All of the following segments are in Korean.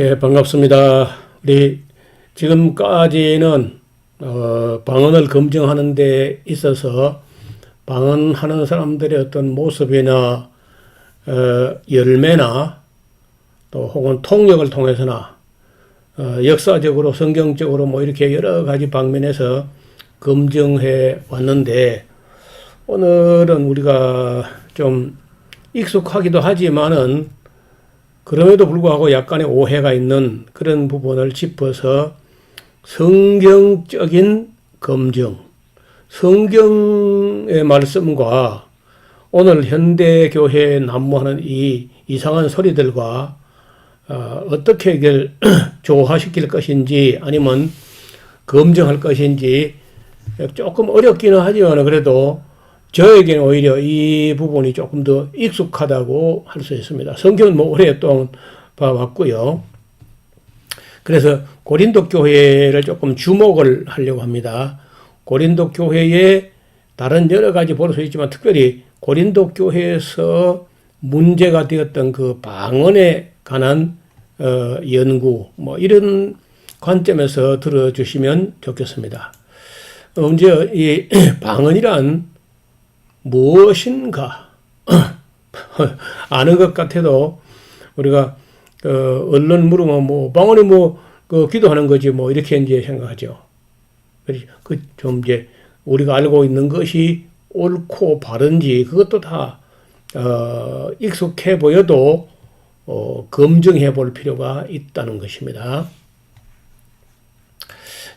예, 반갑습니다. 우리 지금까지는 어, 방언을 검증하는 데 있어서 방언하는 사람들의 어떤 모습이나 어, 열매나 또 혹은 통역을 통해서나 어, 역사적으로 성경적으로 뭐 이렇게 여러 가지 방면에서 검증해 왔는데 오늘은 우리가 좀 익숙하기도 하지만은 그럼에도 불구하고 약간의 오해가 있는 그런 부분을 짚어서 성경적인 검증, 성경의 말씀과 오늘 현대 교회에 난무하는 이 이상한 소리들과 어, 어떻게 이걸 조화시킬 것인지 아니면 검증할 것인지 조금 어렵기는 하지만 그래도 저에게는 오히려 이 부분이 조금 더 익숙하다고 할 수 있습니다. 성경은 뭐 오랫동안 봐왔고요. 그래서 고린도 교회를 조금 주목을 하려고 합니다. 고린도 교회에 다른 여러 가지 볼 수 있지만 특별히 고린도 교회에서 문제가 되었던 그 방언에 관한 어, 연구 뭐 이런 관점에서 들어주시면 좋겠습니다. 먼저 이 방언이란 무엇인가 아는 것 같아도 우리가 어, 언론 물으면 뭐 방언이 뭐그 기도하는 거지 뭐 이렇게 이제 생각하죠. 그 좀 이제 우리가 알고 있는 것이 옳고 바른지 그것도 다 어, 익숙해 보여도 어, 검증해 볼 필요가 있다는 것입니다.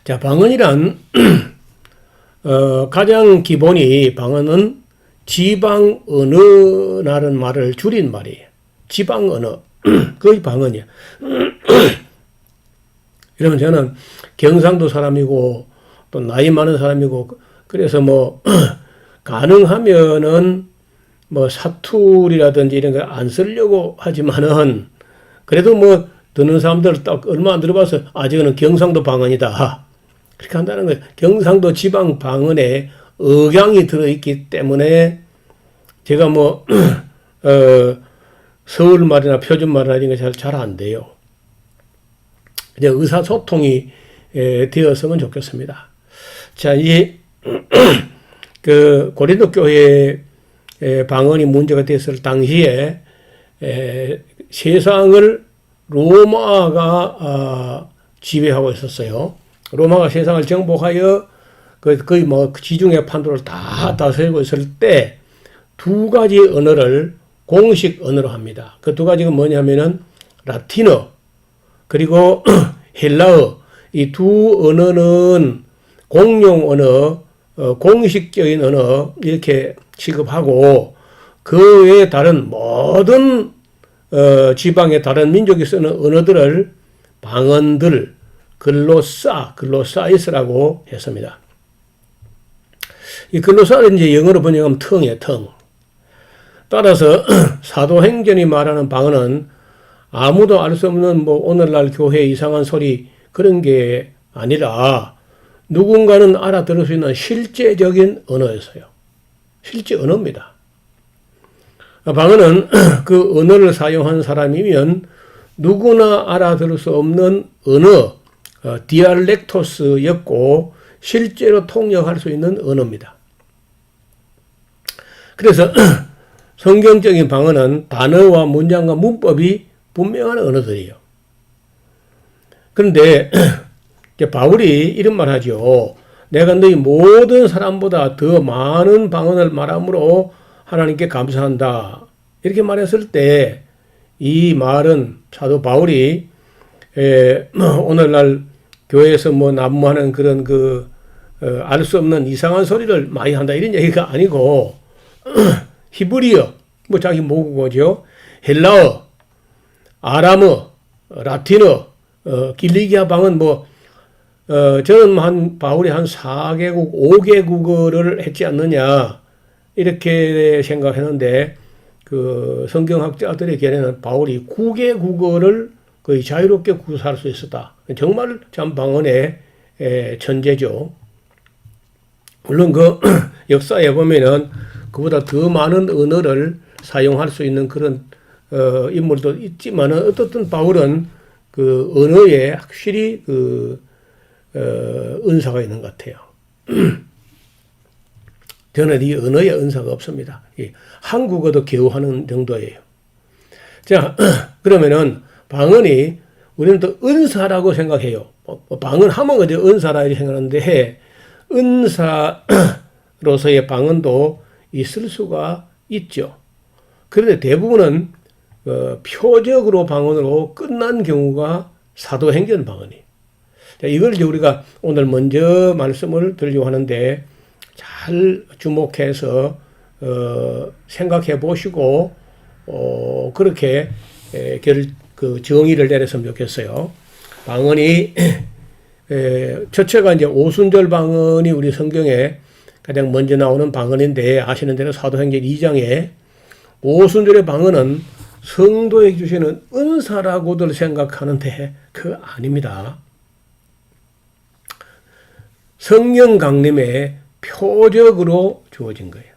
자, 방언이란 어, 가장 기본이 방언은 지방 언어라는 말을 줄인 말이에요. 지방 언어. 그게 방언이야. 이러면 저는 경상도 사람이고 또 나이 많은 사람이고 그래서 뭐 가능하면은 뭐 사투리라든지 이런 거안 쓰려고 하지만은 그래도 뭐 듣는 사람들 딱 얼마 안 들어봐서 아직은 경상도 방언이다. 그렇게 한다는 거예요. 경상도 지방 방언에 억양이 들어있기 때문에 제가 뭐, 어, 서울말이나 표준말이나 이런 게 잘 잘 안 돼요. 이제 의사소통이 에, 되었으면 좋겠습니다. 자, 이, 그, 고린도 교회 방언이 문제가 됐을 당시에 에, 세상을 로마가 아, 지배하고 있었어요. 로마가 세상을 정복하여 그 거의 뭐 지중해 판도를 다 다스리고 있을 때 두 가지 언어를 공식 언어로 합니다. 그 두 가지가 뭐냐면은 라틴어 그리고 헬라어 이 두 언어는 공용 언어, 어, 공식적인 언어 이렇게 취급하고 그 외에 다른 모든 어, 지방의 다른 민족이 쓰는 언어들을 방언들 글로사, 글로사이스라고 했습니다. 이 글로사는 이제 영어로 번역하면 텅이에요, 텅. 따라서 사도행전이 말하는 방언은 아무도 알 수 없는 뭐 오늘날 교회 이상한 소리 그런 게 아니라 누군가는 알아들을 수 있는 실제적인 언어였어요. 실제 언어입니다. 방언은 그 언어를 사용한 사람이면 누구나 알아들을 수 없는 언어, 어, 디알렉토스였고 실제로 통역할 수 있는 언어입니다. 그래서 성경적인 방언은 단어와 문장과 문법이 분명한 언어들이에요. 그런데 바울이 이런 말 하죠. 내가 너희 모든 사람보다 더 많은 방언을 말함으로 하나님께 감사한다. 이렇게 말했을 때 이 말은 사도 바울이 에, 오늘날 교회에서 뭐 난무하는 그런 그 어, 알수 없는 이상한 소리를 많이 한다 이런 얘기가 아니고 히브리어 뭐 자기 모국어죠 헬라어 아람어 라틴어 어, 길리기아 방은 뭐 어, 저는 한 바울이 한 4개국 5개국어를 했지 않느냐 이렇게 생각했는데 그 성경학자들의 견해는 바울이 9개국어를 거의 자유롭게 구사할 수 있었다. 정말 참 방언의 천재죠. 물론 그 역사에 보면은 그보다 더 많은 언어를 사용할 수 있는 그런 어, 인물도 있지만은 어떻든 바울은 그 언어에 확실히 그 어, 은사가 있는 것 같아요. 저는 이 언어에 은사가 없습니다. 이 한국어도 겨우 하는 정도예요. 자, 그러면은 방언이 우리는 또 은사라고 생각해요. 뭐, 뭐 방언 하면 그저 은사라 이렇게 생각하는데 은사로서의 방언도 있을 수가 있죠. 그런데 대부분은 어, 표적으로 방언으로 끝난 경우가 사도행전 방언이. 자, 이걸 이제 우리가 오늘 먼저 말씀을 드리려고 하는데 잘 주목해서 어, 생각해 보시고 어, 그렇게 에, 결, 그 정의를 내렸으면 좋겠어요. 방언이 에, 첫째가 이제 오순절 방언이 우리 성경에 가장 먼저 나오는 방언인데 아시는 대로 사도행전 2장에 오순절의 방언은 성도에게 주시는 은사라고들 생각하는데 그 아닙니다. 성령 강림의 표적으로 주어진 거예요.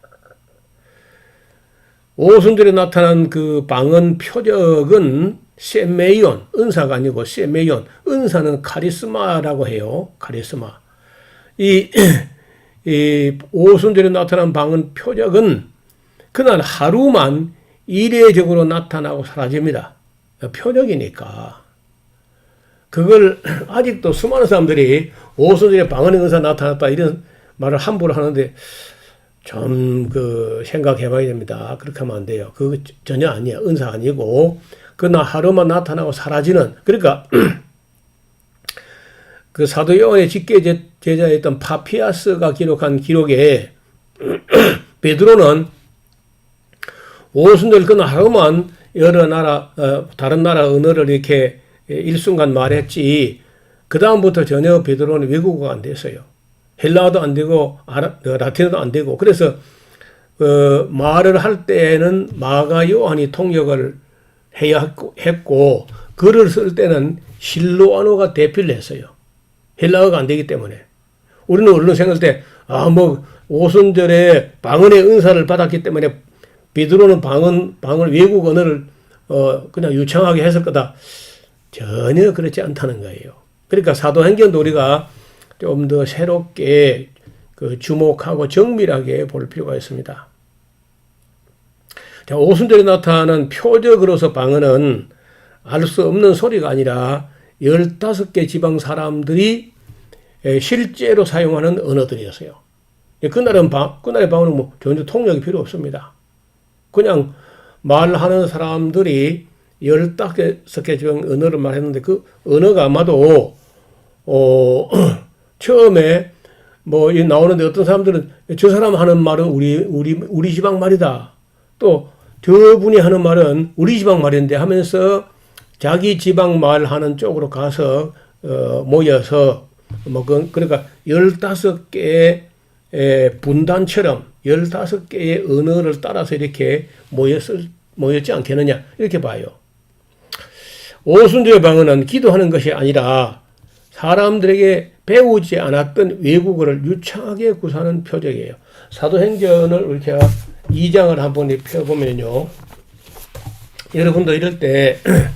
오순절에 나타난 그 방언 표적은 세메이온, 은사가 아니고 세메이온, 은사는 카리스마라고 해요. 카리스마. 이, 이 오순절에 나타난 방언 표적은 그날 하루만 이례적으로 나타나고 사라집니다. 표적이니까. 그걸 아직도 수많은 사람들이 오순절에 방언의 은사 나타났다 이런 말을 함부로 하는데 좀 그 생각해 봐야 됩니다. 그렇게 하면 안 돼요. 그거 전혀 아니야. 은사 아니고 그날 하루만 나타나고 사라지는 그러니까 그 사도 요한의 직계 제자였던 파피아스가 기록한 기록에 베드로는 오순절 그날 하루만 여러 나라 어, 다른 나라 언어를 이렇게 일순간 말했지 그 다음부터 전혀 베드로는 외국어가 안 됐어요. 헬라어도 안 되고 아라, 어, 라틴어도 안 되고 그래서 어, 말을 할 때는 마가 요한이 통역을 해야 했고 글을 쓸 때는 실로아노가 대필을 했어요. 헬라어가 안 되기 때문에 우리는 얼른 생각할 때 아 뭐 오순절에 방언의 은사를 받았기 때문에 베드로는 방언 방언 외국 언어를 어 그냥 유창하게 했을 거다. 전혀 그렇지 않다는 거예요. 그러니까 사도행전도 우리가 좀 더 새롭게 그 주목하고 정밀하게 볼 필요가 있습니다. 자, 오순절에 나타나는 표적으로서 방언은 알 수 없는 소리가 아니라 15개 지방 사람들이 실제로 사용하는 언어들이었어요. 그날은 방, 그날의 방언은 뭐 전혀 통역이 필요 없습니다. 그냥 말하는 사람들이 15개 지방 언어를 말했는데 그 언어가 아마도 어, 처음에 뭐 나오는데 어떤 사람들은 저 사람 하는 말은 우리 우리 우리 지방 말이다. 또 저분이 하는 말은 우리 지방 말인데 하면서 자기 지방 말 하는 쪽으로 가서 어, 모여서 뭐 그, 그러니까 15개의 분단처럼 15개의 언어를 따라서 이렇게 모였을 모였지 않겠느냐 이렇게 봐요. 오순절 방언은 기도하는 것이 아니라 사람들에게 배우지 않았던 외국어를 유창하게 구사하는 표적이에요. 사도행전을 이렇게 2장을 한번 펴보면요. 여러분도 이럴 때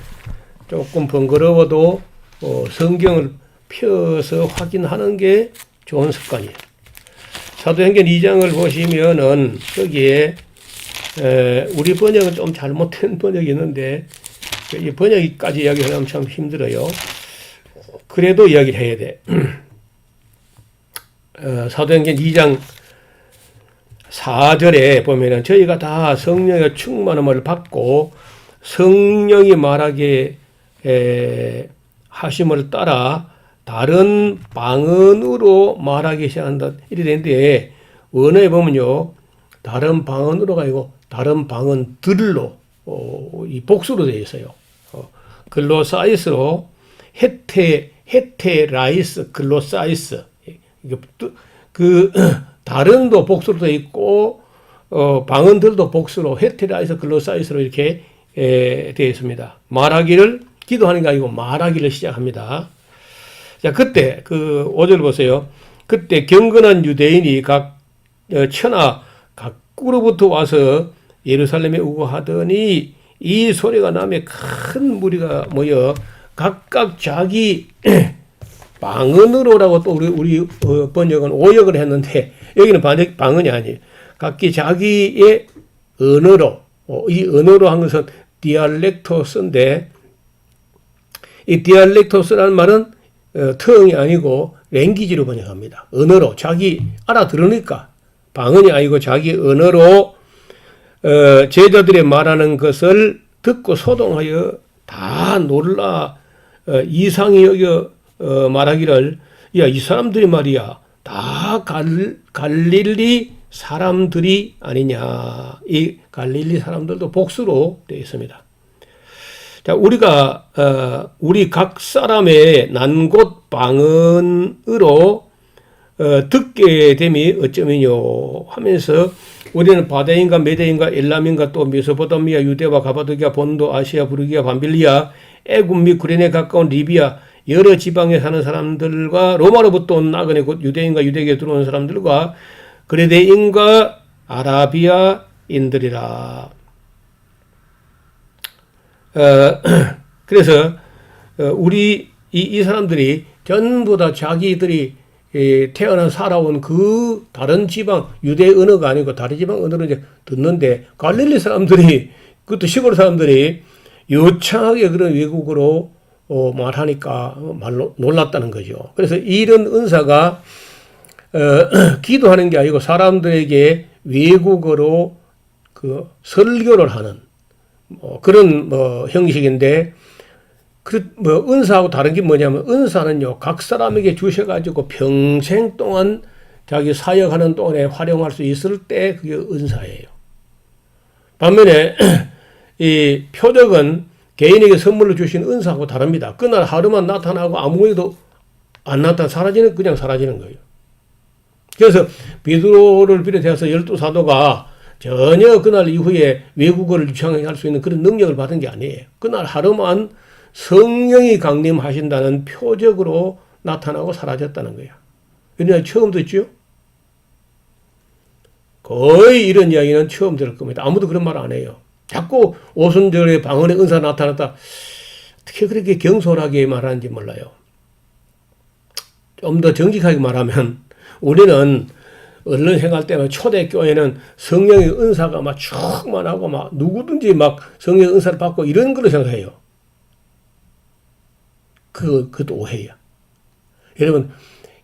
조금 번거로워도 어, 성경을 펴서 확인하는 게 좋은 습관이에요. 사도행전 2장을 보시면은 거기에 우리 번역은 좀 잘못된 번역이 있는데 이 번역까지 이야기하면 참 힘들어요. 그래도 이야기를 해야 돼. 어, 사도행전 2장 4절에 보면은 저희가 다 성령의 충만함을 받고 성령이 말하게 에, 하심을 따라 다른 방언으로 말하기 시작한다. 이래 되는데 원어에 보면요. 다른 방언으로가 아니고 다른 방언들로 어, 이 복수로 되어 있어요. 어, 글로사이스로 헤테 헤테라이스 글로사이스 그 다른도 복수로 되어 있고 어, 방언들도 복수로 헤테라이스 글로사이스로 이렇게 에, 되어 있습니다. 말하기를 기도하는 게 아니고 말하기를 시작합니다. 자 그때 그 5절 보세요. 그때 경건한 유대인이 각 어, 천하 각구로부터 와서 예루살렘에 우고 하더니 이 소리가 나며 큰 무리가 모여 각각 자기 방언으로라고 또 우리 우리 어, 번역은 오역을 했는데 여기는 방- 방언이 아니에요. 각기 자기의 언어로 어, 이 언어로 한 것은 디알렉토스인데 이 디알렉토스라는 말은 어, 터형이 아니고 랭귀지로 번역합니다. 언어로 자기 알아들으니까 방언이 아니고 자기 언어로 어, 제자들의 말하는 것을 듣고 소동하여 다 놀라 어, 이상히 여겨 어, 말하기를 야 이 사람들이 말이야 다 갈, 갈릴리 사람들이 아니냐 이 갈릴리 사람들도 복수로 되어 있습니다. 자 우리가 어, 우리 각 사람의 난곳 방언으로 어, 듣게 됨이 어쩌면요 하면서 우리는 바다인가 메대인가 엘람인가 또 메소포타미아 유대와 가바도기아 본도 아시아 부르기아 밤빌리아 애굽 및 구레네 가까운 리비아 여러 지방에 사는 사람들과 로마로부터 온 나그네 곧 유대인과 유대교에 들어온 사람들과 그레데인과 아라비아인들이라. 어, 그래서 어, 우리 이, 이 사람들이 전부 다 자기들이 예, 태어나 살아온 그 다른 지방 유대 언어가 아니고 다른 지방 언어를 이제 듣는데 갈릴리 사람들이 그것도 시골 사람들이 요창하게 그런 외국어로 어, 말하니까 말로 놀랐다는 거죠. 그래서 이런 은사가 어, 기도하는 게 아니고 사람들에게 외국어로 그 설교를 하는 뭐 그런 뭐 형식인데 그뭐 은사하고 다른 게 뭐냐면 은사는요 각 사람에게 주셔가지고 평생 동안 자기 사역하는 동안에 활용할 수 있을 때 그게 은사예요. 반면에 이 표적은 개인에게 선물로 주신 은사하고 다릅니다. 그날 하루만 나타나고 아무 일도 안 나타나 사라지는 그냥 사라지는 거예요. 그래서 비두로를 비롯해서 열두 사도가 전혀 그날 이후에 외국어를 유창하게 할수 있는 그런 능력을 받은 게 아니에요. 그날 하루만 성령이 강림하신다는 표적으로 나타나고 사라졌다는 거야. 이런 처음 듣죠? 거의 이런 이야기는 처음 들을 겁니다. 아무도 그런 말 안 해요. 자꾸 오순절에 방언의 은사 나타났다. 어떻게 그렇게 경솔하게 말하는지 몰라요. 좀 더 정직하게 말하면 우리는 언론 생활 때는 초대 교회는 성령의 은사가 막 충만하고 막 누구든지 막 성령의 은사를 받고 이런 걸로 생각해요. 그, 그것도 오해야. 여러분,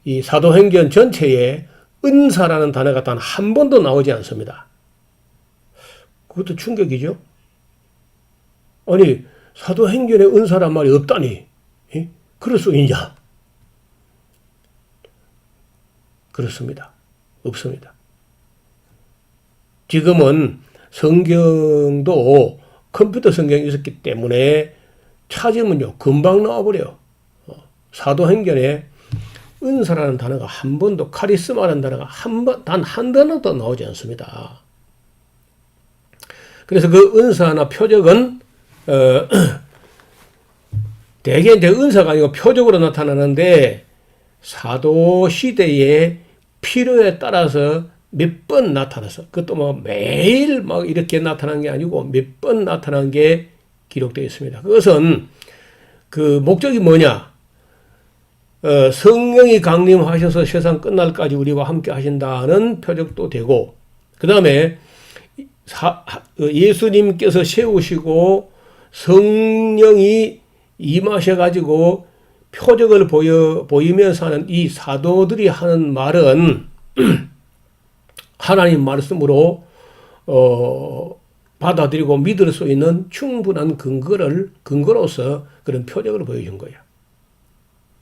이 사도행전 전체에 은사라는 단어가 단 한 번도 나오지 않습니다. 그것도 충격이죠. 아니, 사도행전에 은사란 말이 없다니. 예? 그럴 수 있냐? 그렇습니다. 없습니다. 지금은 성경도 컴퓨터 성경이 있었기 때문에 찾으면요, 금방 나와버려요. 어, 사도행전에 은사라는 단어가 한 번도, 카리스마라는 단어가 한 번, 단 한 단어도 나오지 않습니다. 그래서 그 은사나 표적은, 어, 대개 이제 은사가 아니고 표적으로 나타나는데, 사도 시대에 필요에 따라서 몇 번 나타나서, 그것도 뭐 매일 막 이렇게 나타난 게 아니고 몇 번 나타난 게 기록되어 있습니다. 그것은 그 목적이 뭐냐? 어, 성령이 강림하셔서 세상 끝날까지 우리와 함께 하신다는 표적도 되고, 그 다음에 예수님께서 세우시고 성령이 임하셔 가지고 표적을 보여, 보이면서 하는 이 사도들이 하는 말은 하나님 말씀으로, 어, 받아들이고 믿을 수 있는 충분한 근거를, 근거로서 그런 표적을 보여준 거예요.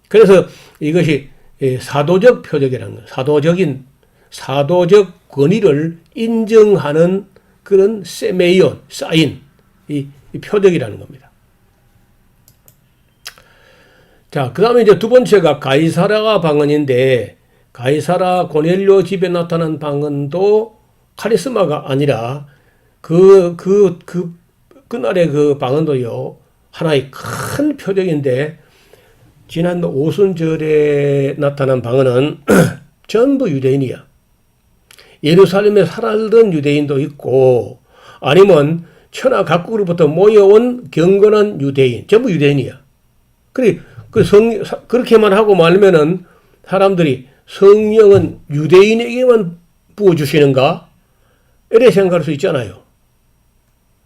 그래서 이것이 사도적 표적이라는 거예요. 사도적인, 사도적 권위를 인정하는 그런 세메이온, 사인, 이, 이 표적이라는 겁니다. 자, 그 다음에 이제 두 번째가 가이사라가 방언인데, 가이사라 고넬료 집에 나타난 방언도 카리스마가 아니라 그, 그, 그, 그날의 그 방언도요, 하나의 큰 표적인데, 지난 오순절에 나타난 방언은 전부 유대인이야. 예루살렘에 살던 유대인도 있고, 아니면 천하 각국으로부터 모여온 경건한 유대인, 전부 유대인이야. 그래, 그 성, 사- 그렇게만 하고 말면은 사람들이 성령은 유대인에게만 부어주시는가? 이래 생각할 수 있잖아요.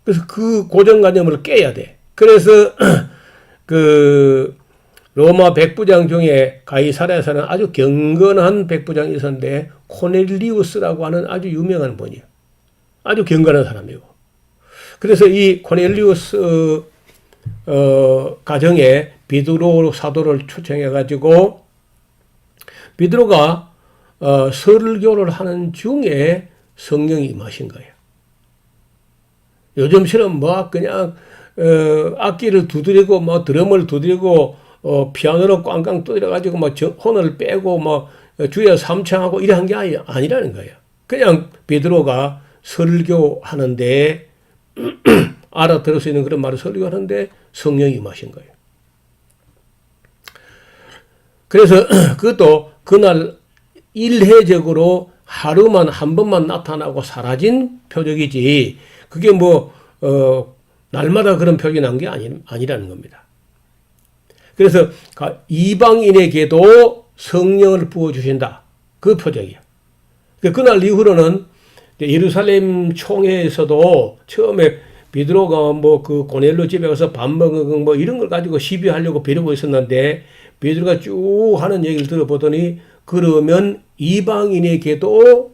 그래서 그 고정관념을 깨야 돼. 그래서 그 로마 백부장 중에 가이사라에서는 아주 경건한 백부장이 있었는데 코넬리우스라고 하는 아주 유명한 분이에요. 아주 경건한 사람이고. 그래서 이 코넬리우스 어, 가정에 비드로 사도를 초청해 가지고 비드로가 어, 설교를 하는 중에 성령이 임하신 거예요. 요즘처럼 뭐 그냥 어, 악기를 두드리고 뭐 드럼을 두드리고 어, 피아노로 꽝꽝 두드려 가지고 뭐 정- 혼을 빼고 뭐 주여 삼창하고 한게 아니, 아니라는 거예요. 그냥 베드로가 설교하는데 알아들을 수 있는 그런 말을 설교하는데 성령이 임하신 거예요. 그래서 그것도 그날 일회적으로 하루만 한 번만 나타나고 사라진 표적이지 그게 뭐 어, 날마다 그런 표적이 난 게 아니, 아니라는 겁니다. 그래서 가- 이방인에게도 성령을 부어 주신다. 그 표적이야. 그 그날 이후로는 예루살렘 총회에서도 처음에 비드로가 뭐 그 고넬로 집에 가서 밥 먹은 뭐 이런 걸 가지고 시비하려고 벼르고 있었는데 베드로가 쭉 하는 얘기를 들어보더니 그러면 이방인에게도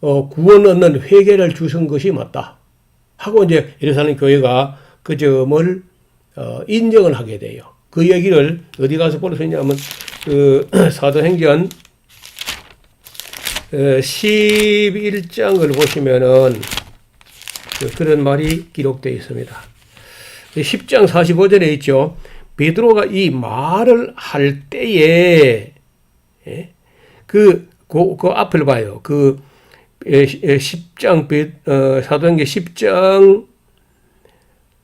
어, 구원 얻는 회개를 주신 것이 맞다. 하고 이제 예루살렘 교회가 그 점을 어, 인정을 하게 돼요. 그 얘기를 어디 가서 볼 수 있냐면 그 사도행전 어, 11장을 보시면은 그- 그런 말이 기록되어 있습니다. 10장 45절에 있죠. 베드로가 이 말을 할 때에 예? 그, 그, 그 앞을 봐요. 그 예, 시- 예, 10장 베- 어, 사도행전 10장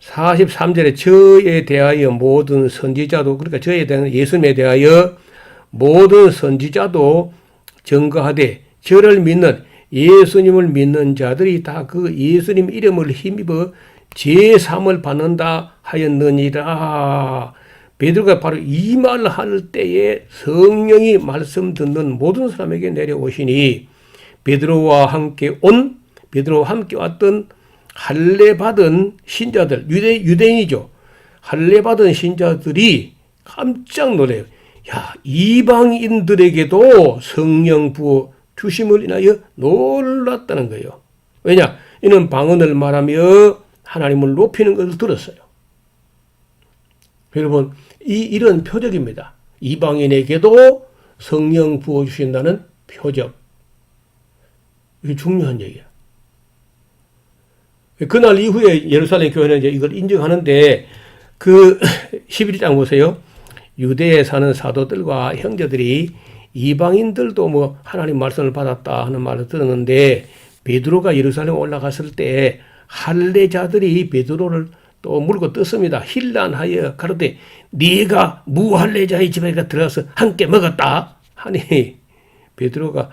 43절에 저에 대하여 모든 선지자도 그러니까 저에 대한 예수님에 대하여 모든 선지자도 증거하되 저를 믿는 예수님을 믿는 자들이 다 그 예수님 이름을 힘입어 제3을 받는다 하였느니라. 베드로가 바로 이 말을 할 때에 성령이 말씀 듣는 모든 사람에게 내려오시니 베드로와 함께 온 베드로와 함께 왔던 할례 받은 신자들 유대 유대인이죠. 할례 받은 신자들이 깜짝 놀래요. 야 이방인들에게도 성령 부어 주심을 인하여 놀랐다는 거예요. 왜냐 이는 방언을 말하며 하나님을 높이는 것을 들었어요. 여러분 이 이런 표적입니다. 이방인에게도 성령 부어 주신다는 표적. 이게 중요한 얘기야. 그날 이후에 예루살렘 교회는 이제 이걸 인정하는데 그 11장 보세요. 유대에 사는 사도들과 형제들이 이방인들도 뭐 하나님 말씀을 받았다 하는 말을 들었는데 베드로가 예루살렘 올라갔을 때 할례자들이 베드로를 또 물고 떴습니다. 힐란하여 가로되 네가 무할례자의 집에 들어가서 함께 먹었다 하니 베드로가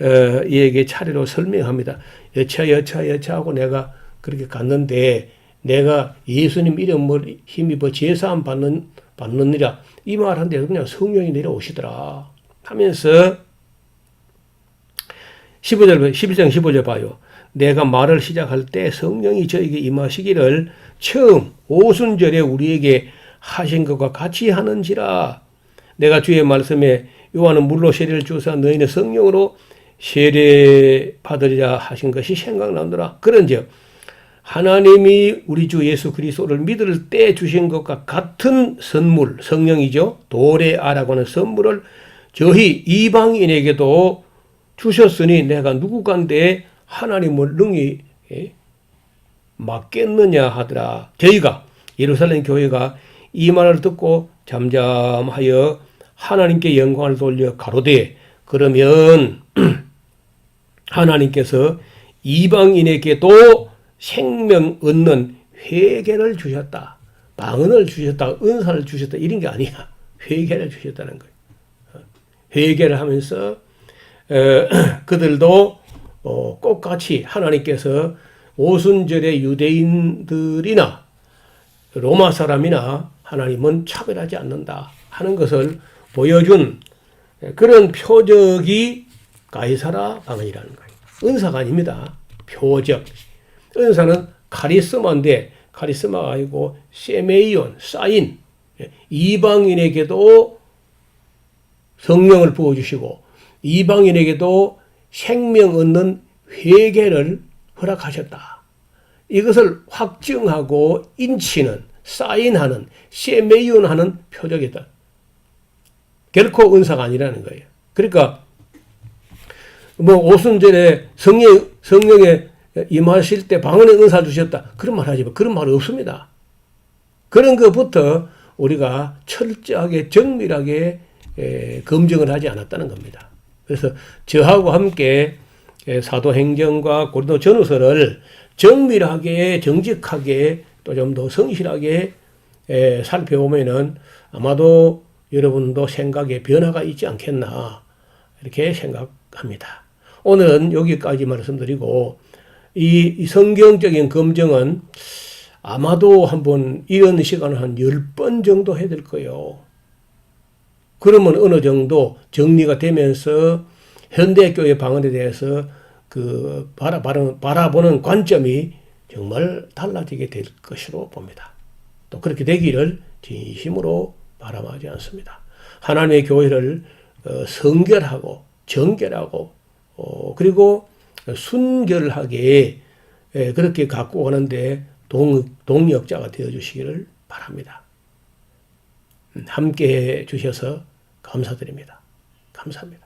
어, 이에게 차례로 설명합니다. 여차 여차 여차 하고 내가 그렇게 갔는데 내가 예수님 이름을 힘입어 제사함 받는 받느니라 이 말한데 그냥 성령이 내려오시더라 하면서 15절 11장 15절 봐요. 내가 말을 시작할 때 성령이 저에게 임하시기를 처음 오순절에 우리에게 하신 것과 같이 하는지라 내가 주의 말씀에 요한은 물로 세례를 주사 너희는 성령으로 세례 받으리라 하신 것이 생각나더라. 그런즉 하나님이 우리 주 예수 그리스도를 믿을 때 주신 것과 같은 선물, 성령이죠. 도레아라고 하는 선물을 저희 이방인에게도 주셨으니 내가 누구간데 하나님을 능히 예, 맡겠느냐 하더라. 저희가 예루살렘 교회가 이 말을 듣고 잠잠하여 하나님께 영광을 돌려 가로되 그러면 하나님께서 이방인에게도 생명 얻는 회개를 주셨다. 방언을 주셨다. 은사를 주셨다. 이런 게 아니야. 회개를 주셨다는 거예요. 회개를 하면서 어, 그들도 어, 똑같이 하나님께서 오순절의 유대인들이나 로마 사람이나 하나님은 차별하지 않는다 하는 것을 보여준 그런 표적이 가이사라 방언이라는 거예요. 은사가 아닙니다. 표적. 은사는 카리스마인데 카리스마가 아니고 세메이온, 사인. 이방인에게도 성령을 부어주시고 이방인에게도 생명 얻는 회개를 허락하셨다. 이것을 확증하고 인치는 사인하는 세메이온하는 표적이다. 결코 은사가 아니라는 거예요. 그러니까 뭐 오순절에 성령 성령에 임하실 때 방언의 은사 주셨다. 그런 말 하지 마. 그런 말 없습니다. 그런 것부터 우리가 철저하게 정밀하게 에, 검증을 하지 않았다는 겁니다. 그래서 저하고 함께 에, 사도행전과 고린도 전후서를 정밀하게 정직하게 또 좀 더 성실하게 에, 살펴보면은 아마도 여러분도 생각에 변화가 있지 않겠나 이렇게 생각합니다. 오늘은 여기까지 말씀드리고 이, 이 성경적인 검증은 아마도 한번 이런 시간을 한 열 번 정도 해야 될 거예요. 그러면 어느 정도 정리가 되면서 현대교회 방언에 대해서 그 바라보는, 바라보는 관점이 정말 달라지게 될 것으로 봅니다. 또 그렇게 되기를 진심으로 바람하지 않습니다. 하나님의 교회를 어, 성결하고 정결하고 어, 그리고 순결하게 예, 그렇게 갖고 가는데 동, 동력자가 되어 주시기를 바랍니다. 음, 함께 해 주셔서 감사드립니다. 감사합니다.